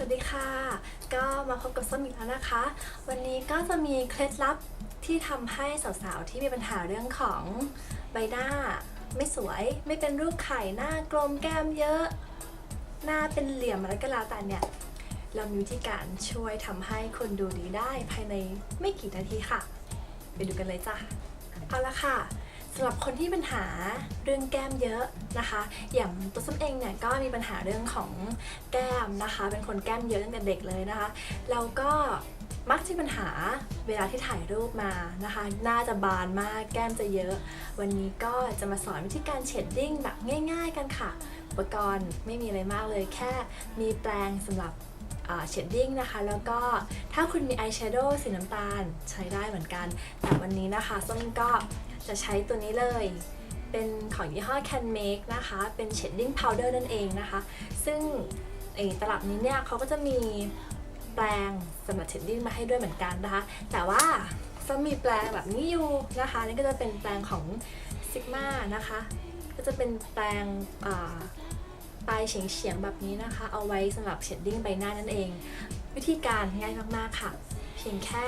สวัสดีค่ะ ก็มาพบกับส้มอีกแล้วนะคะ วันนี้ก็จะมีเคล็ดลับที่ทำให้สาวๆที่มีปัญหาเรื่องของใบหน้า ไม่สวยไม่เป็นรูปไข่หน้ากลมแก้มเยอะ หน้าเป็นเหลี่ยมอะไรก็แล้วแต่เนี่ย เรามีวิธีการช่วยทำให้คนดูดีได้ภายในไม่กี่นาทีค่ะ ไปดูกันเลยจ้ะเอาละค่ะำหรับคนที่ปัญหาเรื่องแก้มเยอะนะคะ อย่างตัวส้มเองเนี่ยก็มีปัญหาเรื่องของแก้มนะคะ เป็นคนแก้มเยอะตั้งแต่เด็กเลยนะคะแล้วก็มักจะปัญหาเวลาที่ถ่ายรูปมานะคะ หน้าจะบานมากแก้มจะเยอะ วันนี้ก็จะมาสอนวิธีการเชดดิ้งแบบง่าย ๆ กันค่ะ อุปกรณ์ไม่มีอะไรมากเลยแค่มีแปรงสำหรับเชดดิ้งนะคะ แล้วก็ถ้าคุณมีอายแชโดว์สีน้ำตาลใช้ได้เหมือนกัน แต่วันนี้นะคะส้มก็ จะใช้ตัวนี้เลย เป็นของยี่ห้อ Can Make นะคะ เป็น shading powder นั่นเองนะคะ ซึ่งตลับนี้เนี่ยเขาก็จะมีแปรงสำหรับ shading มาให้ด้วยเหมือนกันนะคะ แต่ว่าส้มมีแปรงแบบนี้อยู่นะคะ นี่ก็จะเป็นแปรงของ Sigma นะคะ ก็จะเป็นแปรงปลายเฉียงๆแบบนี้นะคะ เอาไว้สำหรับ shading ใบหน้านั่นเอง วิธีการง่ายมากๆค่ะ เพียงแค่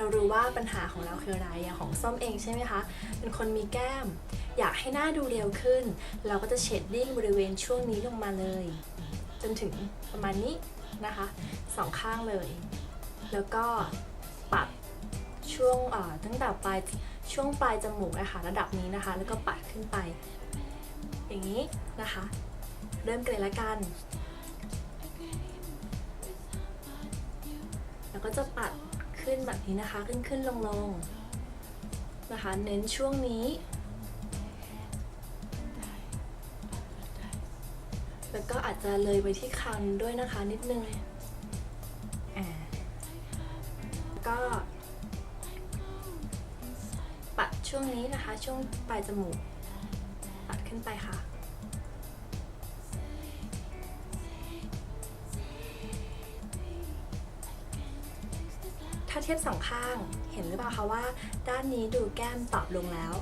เรารู้ว่าปัญหาของเราคืออะไรอย่างของส้มเองใช่ไหมคะ เป็นคนมีแก้ม อยากให้หน้าดูเรียวขึ้น เราก็จะเชดดิ้งบริเวณช่วงนี้ลงมาเลย จนถึงประมาณนี้นะคะสองข้างเลย แล้วก็ปัดช่วงตั้งแต่ปลายช่วงปลายจมูกนะคะระดับนี้นะคะ แล้วก็ปัดขึ้นไป อย่างนี้นะคะ เริ่มกันเลยละกัน แล้วก็จะปัด ขึ้นแบบนี้นะคะ ขึ้นขึ้นลงลงนะคะ เน้นช่วงนี้ แล้วก็อาจจะเลยไปที่คันด้วยนะคะนิดนึงอ่าก็ปัดช่วงนี้นะคะ ช่วงปลายจมูก ปัดขึ้นไปค่ะ ถ้าเทียบสองข้างเห็นหรือเปล่าคะว่า ด้านนี้ดูแก้มตอบลงแล้ว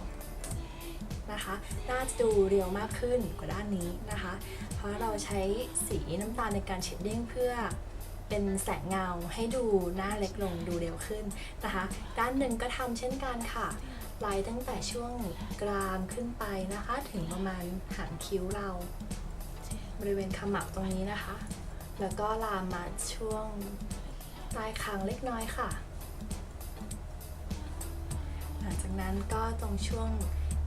นะคะน่าจะดูเรียวมากขึ้นกว่าด้านนี้นะคะ เพราะเราใช้สีน้ำตาลในการเชดดิ้งเพื่อเป็นแสงเงาให้ดูหน้าเล็กลงดูเร็วขึ้นนะคะ ด้านหนึ่งก็ทำเช่นกันค่ะไล่ตั้งแต่ช่วงกรามขึ้นไปนะคะ ถึงประมาณหางคิ้วเรา บริเวณขมับตรงนี้นะคะ แล้วก็ลามมาช่วง ใต้คางเล็กน้อยค่ะ หลังจากนั้นก็ตรงช่วง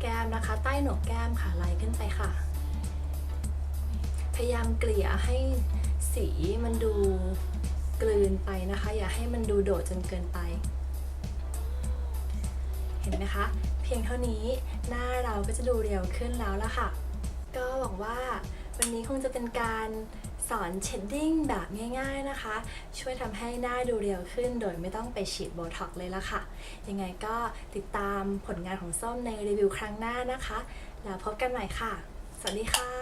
แก้มนะคะ ใต้หนกแก้มค่ะไล่ขึ้นไปค่ะ พยายามเกลี่ยให้สีมันดูกลืนไปนะคะ อย่าให้มันดูโดดจนเกินไป เห็นไหมคะ เพียงเท่านี้หน้าเราก็จะดูเรียวขึ้นแล้วละค่ะ ก็หวังว่าวันนี้คงจะเป็นการ สอนเชดดิ้งแบบง่ายๆนะคะ ช่วยทำให้หน้าดูเรียวขึ้นโดยไม่ต้องไปฉีดโบท็อกเลยละค่ะ ยังไงก็ติดตามผลงานของส้มในรีวิวครั้งหน้านะคะ แล้วพบกันใหม่ค่ะ สวัสดีค่ะ